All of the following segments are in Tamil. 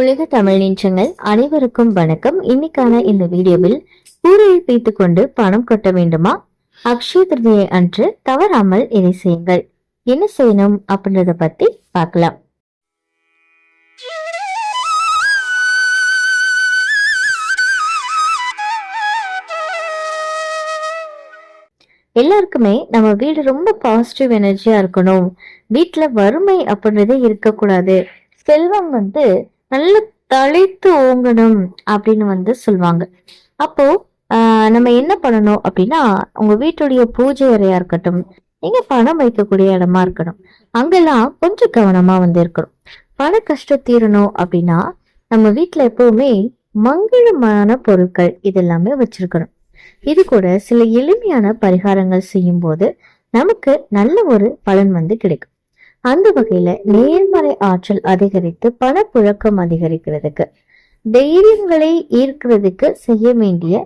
உலக தமிழ் நின்றங்கள் அனைவருக்கும் வணக்கம். இன்னைக்கான இந்த வீடியோவில் கூரையை பிய்த்து கொண்டு பணம் கொட்ட வேண்டுமா? அக்ஷய திருதியை அன்று தவறாமல் இதை செய்யுங்கள். என்ன செய்யணும் அப்படின்றத பத்தி பார்க்கலாம். எல்லாருக்குமே நம்ம வீடு ரொம்ப பாசிட்டிவ் எனர்ஜியா இருக்கணும். வீட்டுல வறுமை அப்படின்றதே இருக்கக்கூடாது. செல்வம் வந்து நல்ல தழைத்து ஓங்கணும் அப்படின்னு வந்து சொல்லுவாங்க அப்போ ஆஹ், நம்ம என்ன பண்ணணும் அப்படின்னா உங்க வீட்டுடைய பூஜை அறையா இருக்கட்டும் நீங்க பணம் வைக்கக்கூடிய இடமா இருக்கணும் அங்கெல்லாம் கொஞ்சம் கவனமா வந்து இருக்கணும். பண கஷ்டம் தீரணும் அப்படின்னா நம்ம வீட்டுல எப்பவுமே மங்களமான பொருட்கள் இதெல்லாமே வச்சிருக்கணும். இது கூட சில எளிமையான பரிகாரங்கள் செய்யும் போது நமக்கு நல்ல ஒரு பலன் வந்து கிடைக்கும். அந்த வகையில நேர்மறை ஆற்றல் அதிகரித்து பணப்புழக்கம் அதிகரிக்கிறதுக்கு தைரியங்களை ஈர்க்கிறதுக்கு செய்ய வேண்டிய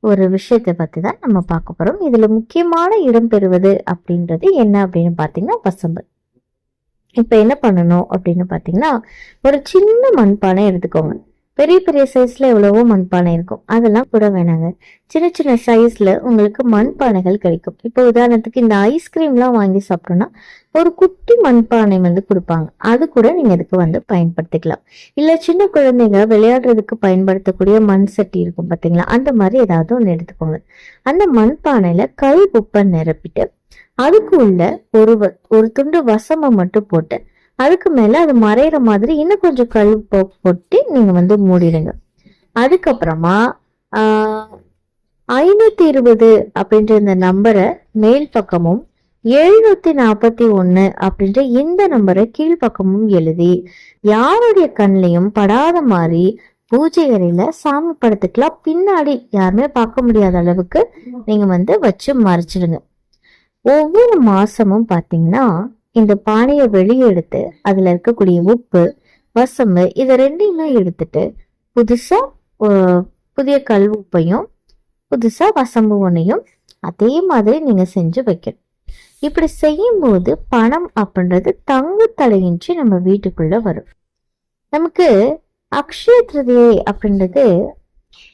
ஒரு விஷயத்தை பத்தி தான் நம்ம பார்க்க போறோம். இதுல முக்கியமான இடம் பெறுவது அப்படின்றது என்ன அப்படின்னு பாத்தீங்கன்னா வசம்பு இப்ப என்ன பண்ணணும் அப்படின்னு பாத்தீங்கன்னா ஒரு சின்ன மண்பானை எடுத்துக்கோங்க. பெரிய பெரிய சைஸ்ல எவ்வளவோ மண்பானை இருக்கும். அதெல்லாம் கூட வேணாங்க. சின்ன சின்ன சைஸ்ல உங்களுக்கு மண்பானைகள் கிடைக்கும். இப்போ உதாரணத்துக்கு இந்த ஐஸ்கிரீம்லாம் வாங்கி சாப்பிட்டோம்னா ஒரு குட்டி மண்பானை வந்து கொடுப்பாங்க. அது கூட நீங்க இதுக்கு வந்து பயன்படுத்திக்கலாம். இல்ல சின்ன குழந்தைங்க விளையாடுறதுக்கு பயன்படுத்தக்கூடிய மண் சட்டி இருக்கும் பாத்தீங்களா? அந்த மாதிரி ஏதாவது ஒன்று எடுத்துக்கோங்க. அந்த மண்பானையில கல் குப்பை நிரப்பிட்டு அதுக்கு உள்ள ஒரு வ- ஒரு துண்டு வசமை மட்டும் போட்டு அதுக்கு மேலே அது மறையிற மாதிரி இன்னும் கொஞ்சம் கல் போட்டு நீங்கள் வந்து மூடிடுங்க. அதுக்கப்புறமா ஆஹ் இருபது அப்படின்ற இந்த நம்பரை மேல் பக்கமும் எழுநூத்தி நாற்பத்தி ஒன்று அப்படின்ற இந்த நம்பரை கீழ்ப்பக்கமும் எழுதி யாருடைய கண்ணிலையும் படாத மாதிரி பூஜை அறையில சாமி படத்துக்கெல்லாம் பின்னாடி யாருமே பார்க்க முடியாத அளவுக்கு நீங்க வந்து வச்சு மறைச்சிடுங்க. ஒவ்வொரு மாசமும் பாத்தீங்கன்னா இந்த பானையை வெளியே எடுத்து அதுல இருக்கக்கூடிய உப்பு வசம்பு இதை ரெண்டையுமே எடுத்துட்டு புதுசா புதிய கல் உப்பையும் புதுசா வசம்பு ஒன்றையும் அதே மாதிரி நீங்க செஞ்சு வைக்கணும். இப்படி செய்யும்போது பணம் அப்படின்றது தங்கு தலையின்றி நம்ம வீட்டுக்குள்ள வரும். நமக்கு அக்ஷய திருதியை அப்படின்றது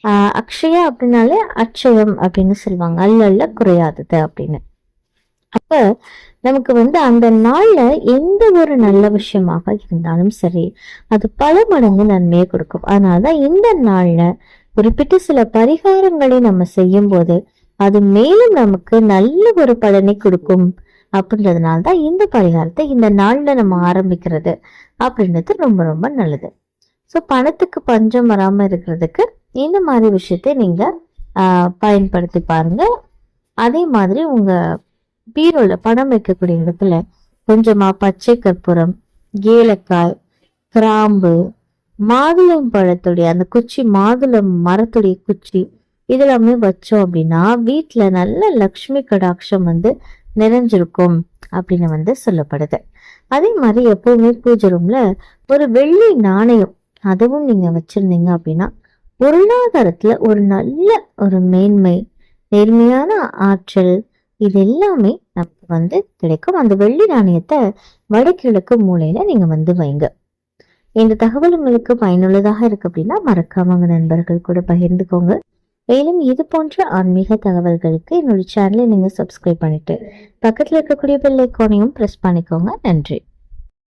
ஆஹ், அக்ஷயா அப்படின்னாலே அட்சயம் அப்படின்னு சொல்லுவாங்க. அல்ல அல்ல குறையாதது அப்படின்னு. அப்போ நமக்கு வந்து அந்த நாள்ல எந்த ஒரு நல்ல விஷயமாக இருந்தாலும் சரி அது பல மடங்கு நன்மையை கொடுக்கும். அதனாலதான் இந்த நாள்ல குறிப்பிட்ட சில பரிகாரங்களை நம்ம செய்யும் போது அது மேலும் நமக்கு நல்ல ஒரு பலனை கொடுக்கும். அப்படின்றதுனால தான் இந்த பரிகாரத்தை இந்த நாள்ல நம்ம ஆரம்பிக்கிறது அப்படின்றது ரொம்ப ரொம்ப நல்லது. ஸோ பணத்துக்கு பஞ்சம் வராம இருக்கிறதுக்கு இந்த மாதிரி விஷயத்தை நீங்க பயன்படுத்தி பாருங்க. அதே மாதிரி உங்க பீரோல பணம் வைக்கக்கூடிய இடத்துல கொஞ்சமா பச்சை கற்பூரம் ஏலக்காய் கிராம்பு மாதுளம் பழத்துடைய அந்த குச்சி மாதுளம் மரத்துடைய குச்சி இதெல்லாமே வச்சோம் அப்படின்னா வீட்டுல நல்ல லக்ஷ்மி கடாட்சம் வந்து நிறைஞ்சிருக்கும் அப்படின்னு வந்து சொல்லப்படுது. அதே மாதிரி எப்பவுமே பூஜை ரூம்ல ஒரு வெள்ளி நாணயம் அதுவும் நீங்க வச்சிருந்தீங்க அப்படின்னா பொருளாதாரத்துல ஒரு நல்ல ஒரு மேன்மை நேர்மையான ஆற்றல் இது எல்லாமே நமக்கு வந்து கிடைக்கும். அந்த வெள்ளி நாணயத்தை வடகிழக்கு மூலையில நீங்க வந்து வைங்க. இந்த தகவல் உங்களுக்கு பயனுள்ளதாக இருக்கு அப்படின்னா மறக்காம உங்க நண்பர்கள் கூட பகிர்ந்துக்கோங்க. மேலும் இது போன்ற ஆன்மீக தகவல்களுக்கு என்னோட சேனலை நீங்க சப்ஸ்கிரைப் பண்ணிட்டு பக்கத்துல இருக்கக்கூடிய பெல் ஐக்கானையும் பிரஸ் பண்ணிக்கோங்க. நன்றி.